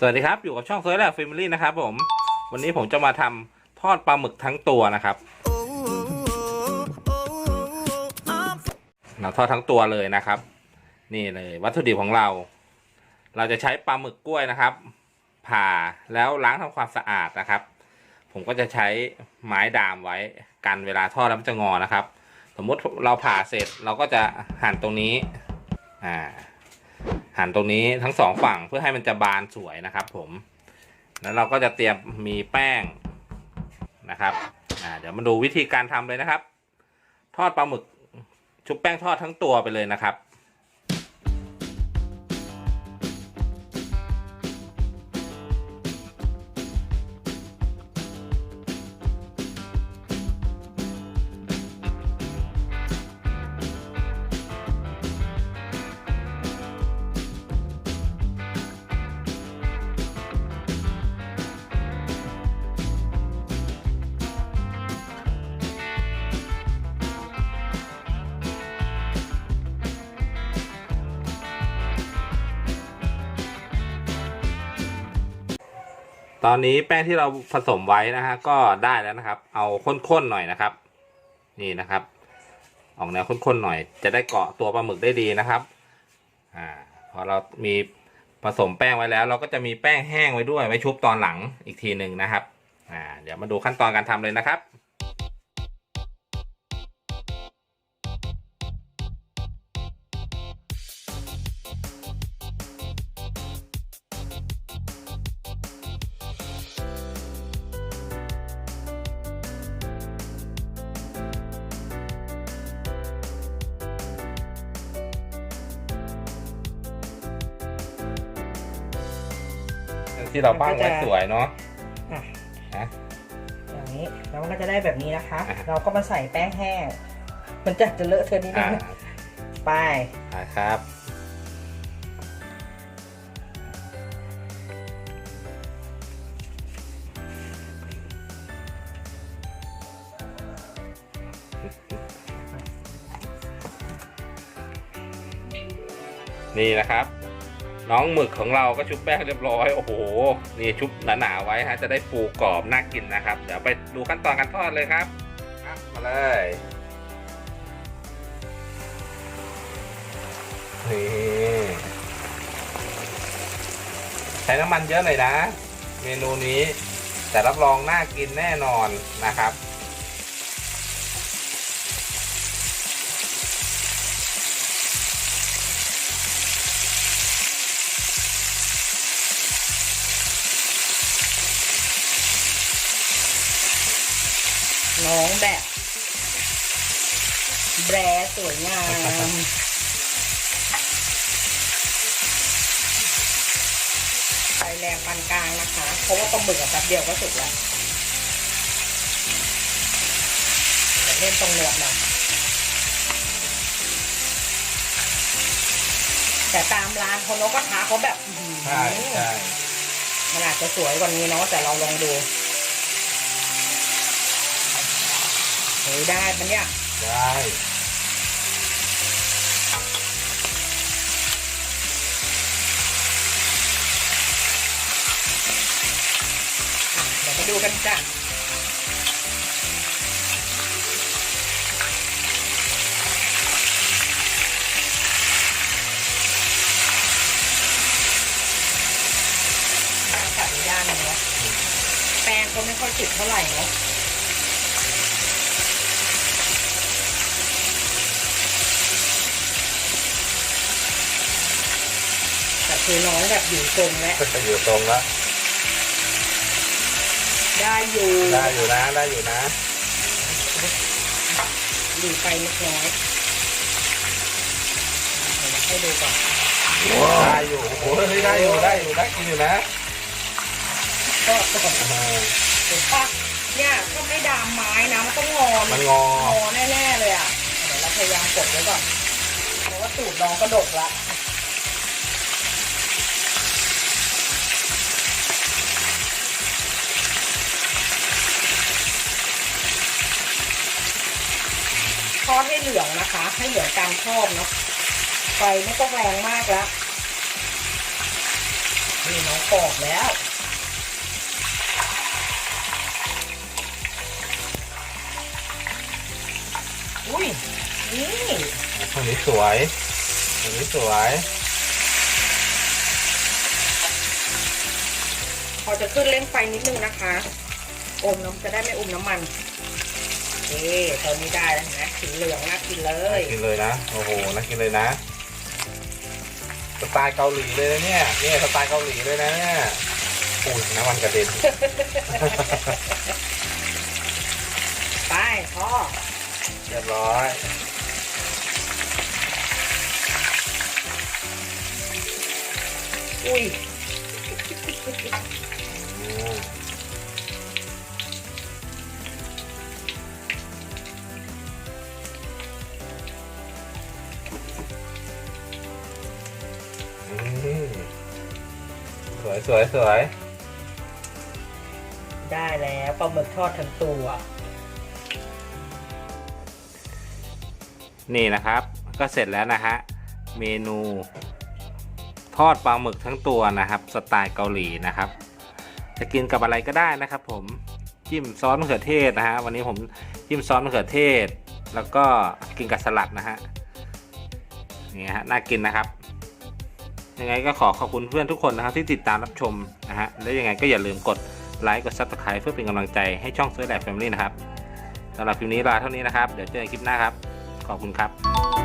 สวัสดีครับ อยู่กับช่องโซยแลกแฟมิลี่นะครับผมวันนี้ผมจะมาทำทอดปลาหมึกทั้งตัวนะครับ เราทอดทั้งตัวเลยนะครับ นี่เลยวัตถุดิบของเรา เราจะใช้ปลาหมึกกล้วยนะครับ ผ่าแล้วล้างทำความสะอาดนะครับ ผมก็จะใช้ไม้ดามไว้กันเวลาทอดแล้วมันจะงอนะครับ สมมุติเราผ่าเสร็จเราก็จะหั่นตรงนี้อ่า หั่นตรงนี้ทั้งสองฝั่งเพื่อให้มันจะบานสวยนะครับผม แล้วเราก็จะเตรียมมีแป้งนะครับอ่าเดี๋ยวมาดูวิธีการทำเลยนะครับ ทอดปลาหมึกชุบแป้งทอดทั้งตัวไปเลยนะครับ ตอนนี้แป้งที่เราผสมไว้นะฮะก็ได้แล้วนะครับ เอาข้นๆหน่อยนะครับ นี่นะครับ ออกแนวข้นๆหน่อย จะได้เกาะตัวปลาหมึกได้ดีนะครับ อ่าพอเรามีผสมแป้งไว้แล้ว เราก็จะมีแป้งแห้งไว้ด้วยไว้ชุบตอนหลังอีกทีหนึ่งนะครับ อ่า เดี๋ยวมาดูขั้นตอนการทำเลยนะครับ ที่เราปั้งไว้สวยเนาะอะฮะอย่างนี้แล้วมันก็จะได้แบบนี้นะคะอะเราก็มาใส่แป้งแห้ง มันจะจะเลอะเทอะนิดนึอ่างไปอ่าครับนี่นะครับ น้องหมึกของเราก็ชุบแป้งเรียบร้อย โอ้โห นี่ชุบหนาๆไว้ฮะ จะได้ฟูกรอบน่ากินนะครับ เดี๋ยวไปดูขั้นตอนการทอดเลยครับครับมาเลย นี่ ใช้น้ำมันเยอะหน่อยนะ เมนูนี้ แต่รับรองน่ากินแน่นอนนะครับ น้องแบบ แบรสวยงาม ไฟแรงปานกลางนะคะ เพราะว่าปลาหมึกอะแป๊บเดียวก็สุกแล้วเดี๋ยวเล่นตรงเนื้อหน่อยแต่ตามร้านเขาเนกกระทะเขาแบบอื้อหือใช่ใช่มันอาจจะสวยกว่านี้เนาะแต่เราลองดู เฮ้ยได้ปะเนี่ย ได้เดี๋ยวมาดูกันจ้ะตัดย่านเนาะแป้งก็ไม่ค่อยติดเท่าไหร่เนาะ คือน้องแบบอยู่ตรงแล้วก็จะอยู่ตรงแล้วได้อยู่ได้อยู่นะได้อยู่นะดีไปเล็กน้อยเดี๋ยวมาให้ดูก่อนได้อยู่โอ้โหเฮ้ยได้อยู่ได้อยู่ได้กินอยู่นะก็ก็อ่าเห็นปะเนี่ยถ้าไม่ดามไม้นะมันต้องงอมันงองอแน่ๆเลยอะเดี๋ยวเราพยายามกดไว้ก่อนเพราะว่าตูดน้องกระดกละ อดให้เหลืองนะคะ ให้เหลืองตามชอบเนาะไฟไม่ต้องแรงมากแล้วนี่น้องปอกแล้วอุ้ยนี่ตรงนี้สวยตรงนี้สวย พอจะขึ้นเร่งไฟนิดนึงนะคะอมน้ำจะได้ไม่อมน้ำมัน นี่ตอนนี้ได้แล้วเห็นะสีเหลืองน่ากินเลยกินเลยนะ โอ้โหน่ากินเลยนะ สไตล์เกาหลีเลยนะเนี่ย เนี่ยสไตล์เกาหลีเลยนะเนี่ยอุ้ยน้ำมันกระเด็น ไปพ่อเรียบร้อยอุ้ยอืม วยสวยสวยได้แล้วปลาหมึกทอดทั้งตัว นี่นะครับ ก็เสร็จแล้วนะฮะ เมนูทอดปลาหมึกทั้งตัวนะครับ สไตล์เกาหลีนะครับ จะกินกับอะไรก็ได้นะครับ ผมจิ้มซอสมะเขือเทศนะฮะวันนี้ผมจิ้มซอสมะเขือเทศ แล้วก็กินกับสลัดนะฮะนี่ฮะน่ากินนะครับ ยังไงก็ขอขอบคุณเพื่อนทุกคนนะครับที่ติดตามรับชมนะฮะแล้วยังไงก็อย่าลืมกดไลค์กดซับสไคร b e เพื่อเป็นกำลังใจให้ช่องเสื้อแดกแฟมิลี่นะครับสำหรับคลิปนี้ลาเท่านี้นะครับ เดี๋ยวเจอกันคลิปหน้าครับ ขอบคุณครับ